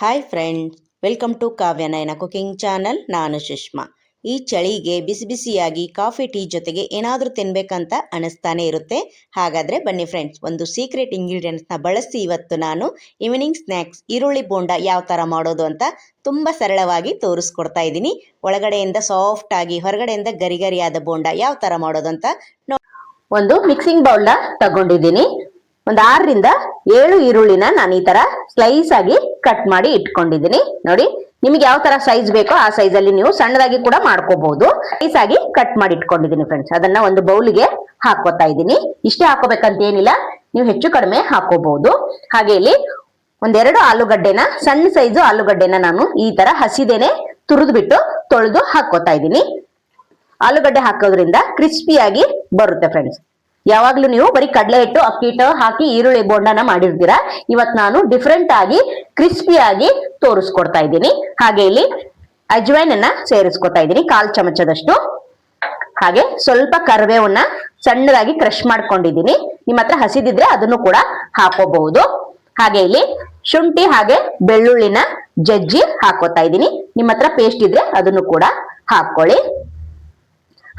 Hi friends welcome to Kavyanayana cooking channel ನಾನು ಸುಷ್ಮಾ. ಈ ಚಳಿಗೆ ಬಿಸಿ ಬಿಸಿಯಾಗಿ ಕಾಫಿ ಟೀ ಜೊತೆಗೆ ಏನಾದರೂ ತಿನ್ಬೇಕಂತ ಅನಿಸ್ತಾನೆ ಇರುತ್ತೆ. ಹಾಗಾದರೆ ಬನ್ನಿ ಫ್ರೆಂಡ್ಸ್ ಒಂದು ಸೀಕ್ರೆಟ್ ಇಂಗ್ರೀಡಿಯೆಂಟ್ಸ್ನ ಬಳಸಿ ಇವತ್ತು ನಾನು ಈವ್ನಿಂಗ್ ಸ್ನ್ಯಾಕ್ಸ್ ಈರುಳ್ಳಿ ಬೋಂಡ ಯಾವ ಥರ ಮಾಡೋದು ಅಂತ ತುಂಬ ಸರಳವಾಗಿ ತೋರಿಸ್ಕೊಡ್ತಾ ಇದ್ದೀನಿ. ಒಳಗಡೆಯಿಂದ ಸಾಫ್ಟ್ ಆಗಿ, ಹೊರಗಡೆಯಿಂದ ಗರಿಗರಿಯಾದ ಬೋಂಡ ಯಾವ ಥರ ಮಾಡೋದು ಅಂತ ಒಂದು ಮಿಕ್ಸಿಂಗ್ ಬೌಲ್ನ ತಗೊಂಡಿದ್ದೀನಿ. ಒಂದು ಆರರಿಂದ ಏಳು ಈರುಳ್ಳಿನ ನಾನು ಈ ತರ ಸ್ಲೈಸ್ ಆಗಿ ಕಟ್ ಮಾಡಿ ಇಟ್ಕೊಂಡಿದ್ದೀನಿ. ನೋಡಿ, ನಿಮ್ಗೆ ಯಾವ ತರ ಸೈಜ್ ಬೇಕೋ ಆ ಸೈಜ್ ಅಲ್ಲಿ ನೀವು ಸಣ್ಣದಾಗಿ ಕೂಡ ಮಾಡ್ಕೋಬಹುದು. ಸ್ಲೈಸ್ ಆಗಿ ಕಟ್ ಮಾಡಿ ಇಟ್ಕೊಂಡಿದ್ದೀನಿ ಫ್ರೆಂಡ್ಸ್ ಅದನ್ನ ಒಂದು ಬೌಲ್ಗೆ ಹಾಕೋತಾ ಇದ್ದೀನಿ. ಇಷ್ಟೇ ಹಾಕೋಬೇಕಂತ ಏನಿಲ್ಲ, ನೀವು ಹೆಚ್ಚು ಕಡಿಮೆ ಹಾಕೋಬಹುದು ಹಾಗೆ ಇಲ್ಲಿ ಒಂದೆರಡು ಆಲೂಗಡ್ಡೆನ, ಸಣ್ಣ ಸೈಜು ಆಲೂಗಡ್ಡೆನ ನಾನು ಈ ತರ ಹಸಿದೇನೆ ತುರಿದು ಬಿಟ್ಟು ತೊಳೆದು ಹಾಕೋತಾ ಇದ್ದೀನಿ. ಆಲೂಗಡ್ಡೆ ಹಾಕೋದ್ರಿಂದ ಕ್ರಿಸ್ಪಿಯಾಗಿ ಬರುತ್ತೆ ಫ್ರೆಂಡ್ಸ್ ಯಾವಾಗ್ಲೂ ನೀವು ಬರೀ ಕಡಲೆ ಹಿಟ್ಟು, ಅಕ್ಕಿ ಹಿಟ್ಟು ಹಾಕಿ ಈರುಳ್ಳಿ ಬೋಂಡನ ಮಾಡಿರ್ತೀರಾ. ಇವತ್ ನಾನು ಡಿಫ್ರೆಂಟ್ ಆಗಿ ಕ್ರಿಸ್ಪಿಯಾಗಿ ತೋರಿಸ್ಕೊಡ್ತಾ ಇದ್ದೀನಿ. ಹಾಗೆ ಇಲ್ಲಿ ಅಜ್ವೈನ್ ಅನ್ನ ಸೇರಿಸ್ಕೊತಾ ಇದ್ದೀನಿ ಕಾಲ್ ಚಮಚದಷ್ಟು. ಹಾಗೆ ಸ್ವಲ್ಪ ಕರಿಬೇವನ್ನ ಸಣ್ಣದಾಗಿ ಕ್ರಶ್ ಮಾಡ್ಕೊಂಡಿದ್ದೀನಿ. ನಿಮ್ಮ ಹತ್ರ ಹಸಿದಿದ್ರೆ ಅದನ್ನು ಕೂಡ ಹಾಕೋಬಹುದು. ಹಾಗೆ ಇಲ್ಲಿ ಶುಂಠಿ ಹಾಗೆ ಬೆಳ್ಳುಳ್ಳಿನ ಜಜ್ಜಿ ಹಾಕೋತಾ ಇದ್ದೀನಿ. ನಿಮ್ಮ ಹತ್ರ ಪೇಸ್ಟ್ ಇದ್ರೆ ಅದನ್ನು ಕೂಡ ಹಾಕೊಳ್ಳಿ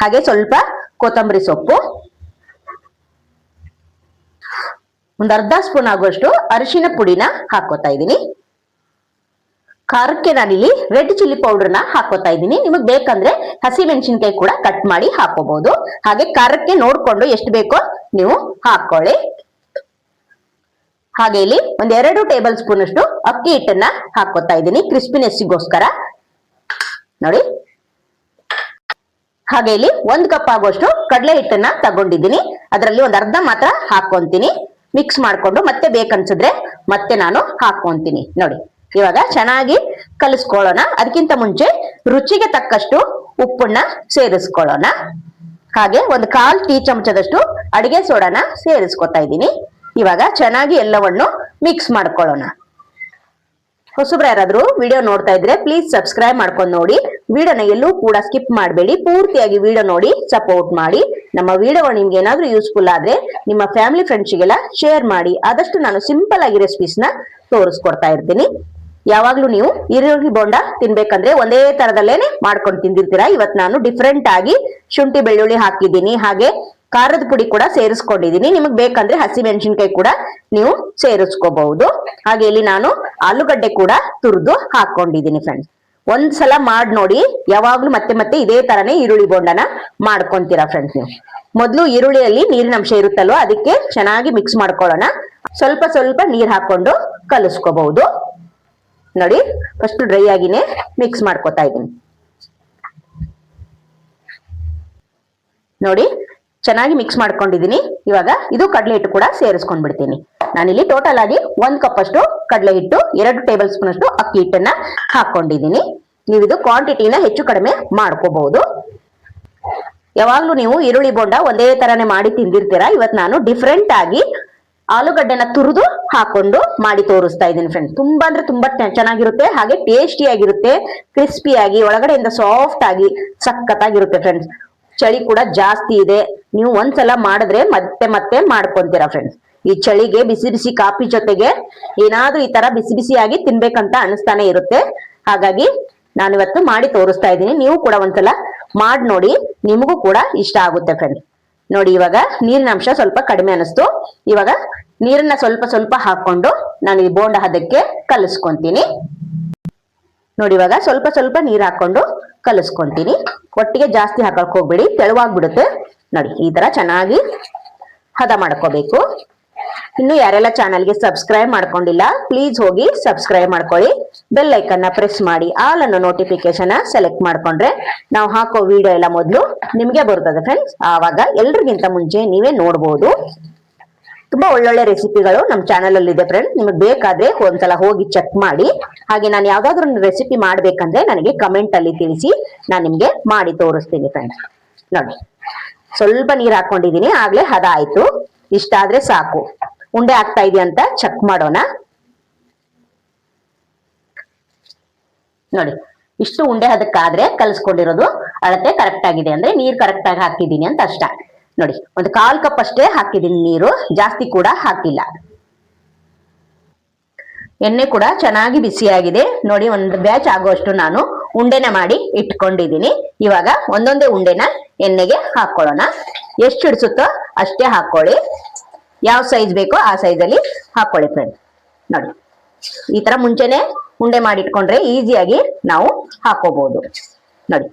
ಹಾಗೆ ಸ್ವಲ್ಪ ಕೊತ್ತಂಬರಿ ಸೊಪ್ಪು. ಒಂದು ಅರ್ಧ ಸ್ಪೂನ್ ಆಗುವಷ್ಟು ಅರಿಶಿನ ಪುಡಿನ ಹಾಕೋತಾ ಇದ್ದೀನಿ. ಖಾರಕ್ಕೆ ನಾನಿಲ್ಲಿ ರೆಡ್ ಚಿಲ್ಲಿ ಪೌಡರ್ನ ಹಾಕೋತಾ ಇದ್ದೀನಿ. ನಿಮಗೆ ಬೇಕಂದ್ರೆ ಹಸಿ ಮೆಣಸಿನ್ಕಾಯಿ ಕೂಡ ಕಟ್ ಮಾಡಿ ಹಾಕೋಬಹುದು ಹಾಗೆ ಖಾರಕ್ಕೆ ನೋಡ್ಕೊಂಡು ಎಷ್ಟು ಬೇಕೋ ನೀವು ಹಾಕೊಳ್ಳಿ ಹಾಗೆ ಇಲ್ಲಿ ಒಂದ್ ಎರಡು ಟೇಬಲ್ ಸ್ಪೂನ್ ಅಷ್ಟು ಅಕ್ಕಿ ಹಿಟ್ಟನ್ನ ಹಾಕೋತಾ ಇದ್ದೀನಿ ಕ್ರಿಸ್ಪಿನೆಸ್ಸಿಗೋಸ್ಕರ. ನೋಡಿ. ಹಾಗೆ ಇಲ್ಲಿ ಒಂದ್ ಕಪ್ ಆಗುವಷ್ಟು ಕಡಲೆ ಹಿಟ್ಟನ್ನ ತಗೊಂಡಿದ್ದೀನಿ. ಅದರಲ್ಲಿ ಒಂದ್ ಅರ್ಧ ಮಾತ್ರ ಹಾಕೊಂತೀನಿ ಮಿಕ್ಸ್ ಮಾಡ್ಕೊಂಡು ಮತ್ತೆ ಬೇಕನ್ಸಿದ್ರೆ ಮತ್ತೆ ನಾನು ಹಾಕೊಂತೀನಿ ನೋಡಿ, ಇವಾಗ ಚೆನ್ನಾಗಿ ಕಲಿಸ್ಕೊಳ್ಳೋಣ. ಅದಕ್ಕಿಂತ ಮುಂಚೆ ರುಚಿಗೆ ತಕ್ಕಷ್ಟು ಉಪ್ಪನ್ನ ಸೇರಿಸ್ಕೊಳ್ಳೋಣ. ಹಾಗೆ ಒಂದು ಕಾಲ್ ಟೀ ಚಮಚದಷ್ಟು ಅಡಿಗೆ ಸೋಡಾನ ಸೇರಿಸ್ಕೊತಾ ಇದ್ದೀನಿ. ಇವಾಗ ಚೆನ್ನಾಗಿ ಎಲ್ಲವನ್ನು ಮಿಕ್ಸ್ ಮಾಡ್ಕೊಳ್ಳೋಣ. ಹೊಸಬ್ರು ಯಾರಾದ್ರೂ ವಿಡಿಯೋ ನೋಡ್ತಾ ಇದ್ರೆ ಪ್ಲೀಸ್ ಸಬ್ಸ್ಕ್ರೈಬ್ ಮಾಡ್ಕೊಂಡು ನೋಡಿ. ವಿಡಿಯೋನ ಎಲ್ಲೂ ಕೂಡ ಸ್ಕಿಪ್ ಮಾಡಬೇಡಿ. ಪೂರ್ತಿಯಾಗಿ ವಿಡಿಯೋ ನೋಡಿ ಸಪೋರ್ಟ್ ಮಾಡಿ. ನಮ್ಮ ವಿಡಿಯೋ ನಿಮ್ಗೆ ಏನಾದ್ರೂ ಯೂಸ್ಫುಲ್ ಆದ್ರೆ ನಿಮ್ಮ ಫ್ಯಾಮಿಲಿ ಫ್ರೆಂಡ್ಸ್ಗೆಲ್ಲ ಶೇರ್ ಮಾಡಿ. ಆದಷ್ಟು ನಾನು ಸಿಂಪಲ್ ಆಗಿ ರೆಸಿಪೀಸ್ನ ತೋರಿಸ್ಕೊಡ್ತಾ ಇರ್ತೀನಿ. ಯಾವಾಗ್ಲೂ ನೀವು ಈರುಳ್ಳಿ ಬೋಂಡ ತಿನ್ಬೇಕಂದ್ರೆ ಒಂದೇ ತರದಲ್ಲೇನೆ ಮಾಡ್ಕೊಂಡು ತಿಂದಿರ್ತೀರಾ. ಇವತ್ ನಾನು ಡಿಫ್ರೆಂಟ್ ಆಗಿ ಶುಂಠಿ ಬೆಳ್ಳುಳ್ಳಿ ಹಾಕಿದ್ದೀನಿ. ಹಾಗೆ ಖಾರದ ಪುಡಿ ಕೂಡ ಸೇರಿಸ್ಕೊಂಡಿದ್ದೀನಿ. ನಿಮಗೆ ಬೇಕಂದ್ರೆ ಹಸಿ ಮೆಣಸಿನ್ಕಾಯಿ ಕೂಡ ನೀವು ಸೇರಿಸ್ಕೋಬಹುದು. ಹಾಗೆ ಇಲ್ಲಿ ನಾನು ಆಲೂಗಡ್ಡೆ ಕೂಡ ತುರಿದು ಹಾಕೊಂಡಿದ್ದೀನಿ ಫ್ರೆಂಡ್ಸ್ ಒಂದ್ಸಲ ಮಾಡಿ ನೋಡಿ. ಯಾವಾಗ್ಲೂ ಮತ್ತೆ ಮತ್ತೆ ಇದೇ ತರನೇ ಈರುಳ್ಳಿ ಬೋಂಡನ ಮಾಡ್ಕೊಂತೀರಾ ಫ್ರೆಂಡ್ಸ್ ನೀವು. ಮೊದಲು ಈರುಳ್ಳಿಯಲ್ಲಿ ನೀರಿನ ಅಂಶ ಇರುತ್ತಲ್ವ, ಅದಕ್ಕೆ ಚೆನ್ನಾಗಿ ಮಿಕ್ಸ್ ಮಾಡ್ಕೊಳ್ಳೋಣ. ಸ್ವಲ್ಪ ಸ್ವಲ್ಪ ನೀರ್ ಹಾಕೊಂಡು ಕಲಿಸ್ಕೋಬಹುದು. ನೋಡಿ ಫಸ್ಟ್ ಡ್ರೈ ಆಗಿನೇ ಮಿಕ್ಸ್ ಮಾಡ್ಕೊತಾ ಇದ್ದೀನಿ. ನೋಡಿ ಚೆನ್ನಾಗಿ ಮಿಕ್ಸ್ ಮಾಡ್ಕೊಂಡಿದ್ದೀನಿ. ಇವಾಗ ಇದು ಕಡಲೆ ಹಿಟ್ಟು ಕೂಡ ಸೇರಿಸ್ಕೊಂಡ್ಬಿಡ್ತೀನಿ ನಾನಿಲ್ಲಿ ಟೋಟಲ್ ಆಗಿ ಒಂದ್ ಕಪ್ ಅಷ್ಟು ಕಡಲೆ ಹಿಟ್ಟು, ಎರಡು ಟೇಬಲ್ ಸ್ಪೂನ್ ಅಷ್ಟು ಅಕ್ಕಿ ಹಿಟ್ಟನ್ನ ಹಾಕೊಂಡಿದ್ದೀನಿ. ನೀವು ಇದು ಕ್ವಾಂಟಿಟಿನ ಹೆಚ್ಚು ಕಡಿಮೆ ಮಾಡ್ಕೋಬಹುದು. ಯಾವಾಗ್ಲೂ ನೀವು ಈರುಳ್ಳಿ ಬೋಂಡ ಒಂದೇ ತರನೇ ಮಾಡಿ ತಿಂದಿರ್ತೀರಾ? ಇವತ್ತು ನಾನು ಡಿಫ್ರೆಂಟ್ ಆಗಿ ಆಲೂಗಡ್ಡೆನ ತುರಿದು ಹಾಕೊಂಡು ಮಾಡಿ ತೋರಿಸ್ತಾ ಇದ್ದೀನಿ ಫ್ರೆಂಡ್ಸ್ ತುಂಬಾ ಅಂದ್ರೆ ತುಂಬಾ ಚೆನ್ನಾಗಿರುತ್ತೆ, ಹಾಗೆ ಟೇಸ್ಟಿ ಆಗಿರುತ್ತೆ ಕ್ರಿಸ್ಪಿಯಾಗಿ ಒಳಗಡೆಯಿಂದ ಸಾಫ್ಟ್ ಆಗಿ, ಸಖತ್ತಾಗಿರುತ್ತೆ ಫ್ರೆಂಡ್ಸ್ ಚಳಿ ಕೂಡ ಜಾಸ್ತಿ ಇದೆ. ನೀವು ಒಂದ್ಸಲ ಮಾಡಿದ್ರೆ ಮತ್ತೆ ಮತ್ತೆ ಮಾಡ್ಕೊಂತೀರಾ ಫ್ರೆಂಡ್ಸ್ ಈ ಚಳಿಗೆ, ಬಿಸಿ ಬಿಸಿ ಕಾಫಿ ಜೊತೆಗೆ ಏನಾದ್ರೂ ಈ ತರ ಬಿಸಿ ಬಿಸಿಯಾಗಿ ತಿನ್ಬೇಕಂತ ಅನಿಸ್ತಾನೆ ಇರುತ್ತೆ. ಹಾಗಾಗಿ ನಾನು ಇವತ್ತು ಮಾಡಿ ತೋರಿಸ್ತಾ ಇದ್ದೀನಿ. ನೀವು ಕೂಡ ಒಂದ್ಸಲ ಮಾಡಿ ನೋಡಿ. ನಿಮಗೂ ಕೂಡ ಇಷ್ಟ ಆಗುತ್ತೆ ಫ್ರೆಂಡ್ಸ್ ನೋಡಿ, ಇವಾಗ ನೀರಿನ ಅಂಶ ಸ್ವಲ್ಪ ಕಡಿಮೆ ಅನಿಸ್ತು ಇವಾಗ ನೀರನ್ನ ಸ್ವಲ್ಪ ಸ್ವಲ್ಪ ಹಾಕೊಂಡು ನಾನು ಈ ಬೋಂಡ ಹದಕ್ಕೆ ಕಲಿಸ್ಕೊಂತೀನಿ. ನೋಡಿ, ಇವಾಗ ಸ್ವಲ್ಪ ಸ್ವಲ್ಪ ನೀರ್ ಹಾಕೊಂಡು ಕಲಿಸ್ಕೊಂತೀನಿ. ಒಟ್ಟಿಗೆ ಜಾಸ್ತಿ ಹಾಕಕ್ ಹೋಗ್ಬೇಡಿ. ತೆಳುವಾಗ್ಬಿಡುತ್ತೆ. ನೋಡಿ, ಈ ತರ ಚೆನ್ನಾಗಿ ಹದ ಮಾಡ್ಕೋಬೇಕು. ಇನ್ನು ಯಾರೆಲ್ಲ ಚಾನಲ್ಗೆ ಸಬ್ಸ್ಕ್ರೈಬ್ ಮಾಡ್ಕೊಂಡಿಲ್ಲ ಪ್ಲೀಸ್ ಹೋಗಿ ಸಬ್ಸ್ಕ್ರೈಬ್ ಮಾಡ್ಕೊಳ್ಳಿ. ಬೆಲ್ ಐಕನ್ನ ಪ್ರೆಸ್ ಮಾಡಿ ಆಲ್ ಅನ್ನೋ ನೋಟಿಫಿಕೇಶನ್ ಸೆಲೆಕ್ಟ್ ಮಾಡ್ಕೊಂಡ್ರೆ ನಾವು ಹಾಕೋ ವಿಡಿಯೋ ಎಲ್ಲ ಮೊದಲು ನಿಮ್ಗೆ ಬರ್ತದೆ ಫ್ರೆಂಡ್ಸ್ ಆವಾಗ ಎಲ್ರಿಗಿಂತ ಮುಂಚೆ ನೀವೇ ನೋಡ್ಬೋದು. ತುಂಬಾ ಒಳ್ಳೊಳ್ಳೆ ರೆಸಿಪಿಗಳು ನಮ್ಮ ಚಾನಲ್ ಅಲ್ಲಿ ಇದೆ ಫ್ರೆಂಡ್ ನಿಮಗೆ ಬೇಕಾದ್ರೆ ಒಂದ್ಸಲ ಹೋಗಿ ಚೆಕ್ ಮಾಡಿ. ಹಾಗೆ ನಾನು ಯಾವ್ದಾದ್ರು ಒಂದು ರೆಸಿಪಿ ಮಾಡ್ಬೇಕಂದ್ರೆ ನನಗೆ ಕಮೆಂಟ್ ಅಲ್ಲಿ ತಿಳಿಸಿ, ನಾನು ನಿಮ್ಗೆ ಮಾಡಿ ತೋರಿಸ್ತೀನಿ ಫ್ರೆಂಡ್ಸ್ ನೋಡಿ. ಸ್ವಲ್ಪ ನೀರ್ ಹಾಕೊಂಡಿದೀನಿ, ಆಗ್ಲೇ ಹದ ಆಯ್ತು. ಇಷ್ಟ ಆದ್ರೆ ಸಾಕು. ಉಂಡೆ ಆಗ್ತಾ ಇದೆಯಾ ಅಂತ ಚೆಕ್ ಮಾಡೋಣ. ನೋಡಿ, ಇಷ್ಟು ಉಂಡೆ ಹದಕ್ಕಾದ್ರೆ ಕಲ್ಸ್ಕೊಂಡಿರೋದು ಅಳತೆ ಕರೆಕ್ಟ್ ಆಗಿದೆ ಅಂದ್ರೆ ನೀರ್ ಕರೆಕ್ಟ್ ಆಗಿ ಹಾಕಿದೀನಿ ಅಂತ ಅಷ್ಟ. ನೋಡಿ, ಒಂದು ಕಾಲ್ ಕಪ್ ಅಷ್ಟೇ ಹಾಕಿದ್ದೀನಿ ನೀರು, ಜಾಸ್ತಿ ಕೂಡ ಹಾಕಿಲ್ಲ. ಎಣ್ಣೆ ಕೂಡ ಚೆನ್ನಾಗಿ ಬಿಸಿಯಾಗಿದೆ. ನೋಡಿ, ಒಂದು ಬ್ಯಾಚ್ ಆಗುವಷ್ಟು ನಾನು ಉಂಡೆನ ಮಾಡಿ ಇಟ್ಕೊಂಡಿದ್ದೀನಿ. ಇವಾಗ ಒಂದೊಂದೇ ಉಂಡೆನ ಎಣ್ಣೆಗೆ ಹಾಕೊಳ್ಳೋಣ ಎಷ್ಟು ಹಿಡಿಸುತ್ತೋ ಅಷ್ಟೇ ಹಾಕೊಳ್ಳಿ ಯಾವ ಸೈಜ್ ಬೇಕೋ ಆ ಸೈಜಲ್ಲಿ ಹಾಕೊಳ್ಳಿ ಫ್ರೆಂಡ್ ನೋಡಿ. ಈ ತರ ಮುಂಚೆನೆ ಉಂಡೆ ಮಾಡಿಟ್ಕೊಂಡ್ರೆ ಈಸಿಯಾಗಿ ನಾವು ಹಾಕೋಬಹುದು ನೋಡಿ.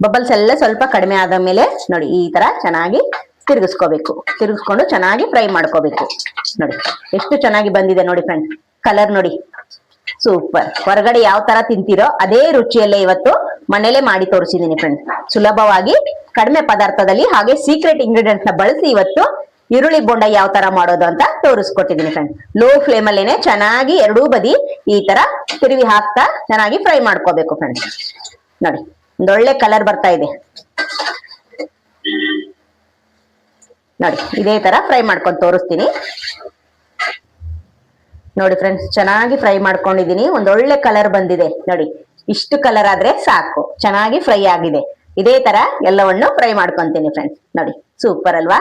ಬಬಲ್ಸ್ ಎಲ್ಲ ಸ್ವಲ್ಪ ಕಡಿಮೆ ಆದ ಮೇಲೆ ನೋಡಿ ಈ ತರ ಚೆನ್ನಾಗಿ ತಿರುಗಿಸ್ಕೋಬೇಕು. ತಿರುಗಿಸ್ಕೊಂಡು ಚೆನ್ನಾಗಿ ಫ್ರೈ ಮಾಡ್ಕೋಬೇಕು. ನೋಡಿ, ಎಷ್ಟು ಚೆನ್ನಾಗಿ ಬಂದಿದೆ ನೋಡಿ ಫ್ರೆಂಡ್ಸ್ ಕಲರ್ ನೋಡಿ. ಸೂಪರ್ ಹೊರಗಡೆ ಯಾವ ತರ ತಿಂತೀರೋ ಅದೇ ರುಚಿಯಲ್ಲೇ ಇವತ್ತು ಮನೇಲೆ ಮಾಡಿ ತೋರಿಸಿದೀನಿ ಫ್ರೆಂಡ್ಸ್ ಸುಲಭವಾಗಿ ಕಡಿಮೆ ಪದಾರ್ಥದಲ್ಲಿ ಹಾಗೆ ಸೀಕ್ರೆಟ್ ಇಂಗ್ರೀಡಿಯಂಟ್ನ ಬಳಸಿ ಇವತ್ತು ಈರುಳ್ಳಿ ಬೋಂಡ ಯಾವ ತರ ಮಾಡೋದು ಅಂತ ತೋರಿಸ್ಕೊಟ್ಟಿದ್ದೀನಿ ಫ್ರೆಂಡ್ ಲೋ ಫ್ಲೇಮ್ ಅಲ್ಲೇನೆ ಚೆನ್ನಾಗಿ ಎರಡೂ ಬದಿ ಈ ತರ ತಿರುವಿ ಹಾಕ್ತಾ ಚೆನ್ನಾಗಿ ಫ್ರೈ ಮಾಡ್ಕೋಬೇಕು ಫ್ರೆಂಡ್ಸ್ ನೋಡಿ, ಒಂದೊಳ್ಳೆ ಕಲರ್ ಬರ್ತಾ ಇದೆ. ನೋಡಿ, ಇದೇ ತರ ಫ್ರೈ ಮಾಡ್ಕೊಂಡು ತೋರಿಸ್ತೀನಿ. ನೋಡಿ ಫ್ರೆಂಡ್ಸ್ ಚೆನ್ನಾಗಿ ಫ್ರೈ ಮಾಡ್ಕೊಂಡಿದೀನಿ ಒಂದೊಳ್ಳೆ ಕಲರ್ ಬಂದಿದೆ. ನೋಡಿ, ಇಷ್ಟು ಕಲರ್ ಆದ್ರೆ ಸಾಕು. ಚೆನ್ನಾಗಿ ಫ್ರೈ ಆಗಿದೆ. ಇದೇ ತರ ಎಲ್ಲವನ್ನು ಫ್ರೈ ಮಾಡ್ಕೊಂತೀನಿ ಫ್ರೆಂಡ್ಸ್ ನೋಡಿ ಸೂಪರ್ ಅಲ್ವಾ?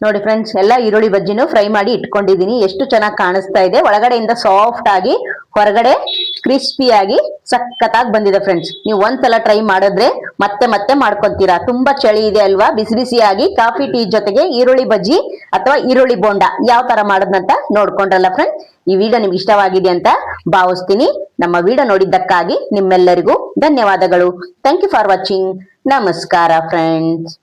ನೋಡಿ ಫ್ರೆಂಡ್ಸ್ ಎಲ್ಲ ಈರುಳ್ಳಿ ಬಜ್ಜಿನೂ ಫ್ರೈ ಮಾಡಿ ಇಟ್ಕೊಂಡಿದೀನಿ ಎಷ್ಟು ಚೆನ್ನಾಗಿ ಕಾಣಿಸ್ತಾ ಇದೆ. ಒಳಗಡೆಯಿಂದ ಸಾಫ್ಟ್ ಆಗಿ ಹೊರಗಡೆ ಕ್ರಿಸ್ಪಿಯಾಗಿ ಸಖತ್ತಾಗಿ ಬಂದಿದೆ ಫ್ರೆಂಡ್ಸ್ ನೀವು ಒಂದ್ಸಲ ಟ್ರೈ ಮಾಡಿದ್ರೆ ಮತ್ತೆ ಮತ್ತೆ ಮಾಡ್ಕೊಂತೀರಾ. ತುಂಬಾ ಚಳಿ ಇದೆ ಅಲ್ವಾ? ಬಿಸಿ ಬಿಸಿಯಾಗಿ ಕಾಫಿ, ಟೀ ಜೊತೆಗೆ ಈರುಳ್ಳಿ ಬಜ್ಜಿ ಅಥವಾ ಈರುಳ್ಳಿ ಬೋಂಡ. ಯಾವ ತರ ಮಾಡೋದಂತ ನೋಡ್ಕೊಂಡ್ರಲ್ಲ ಫ್ರೆಂಡ್ಸ್ ಈ ವಿಡಿಯೋ ನಿಮ್ಗೆ ಇಷ್ಟವಾಗಿದೆ ಅಂತ ಭಾವಿಸ್ತೀನಿ. ನಮ್ಮ ವಿಡಿಯೋ ನೋಡಿದ್ದಕ್ಕಾಗಿ ನಿಮ್ಮೆಲ್ಲರಿಗೂ ಧನ್ಯವಾದಗಳು. ಥ್ಯಾಂಕ್ ಯು ಫಾರ್ ವಾಚಿಂಗ್ ನಮಸ್ಕಾರ ಫ್ರೆಂಡ್ಸ್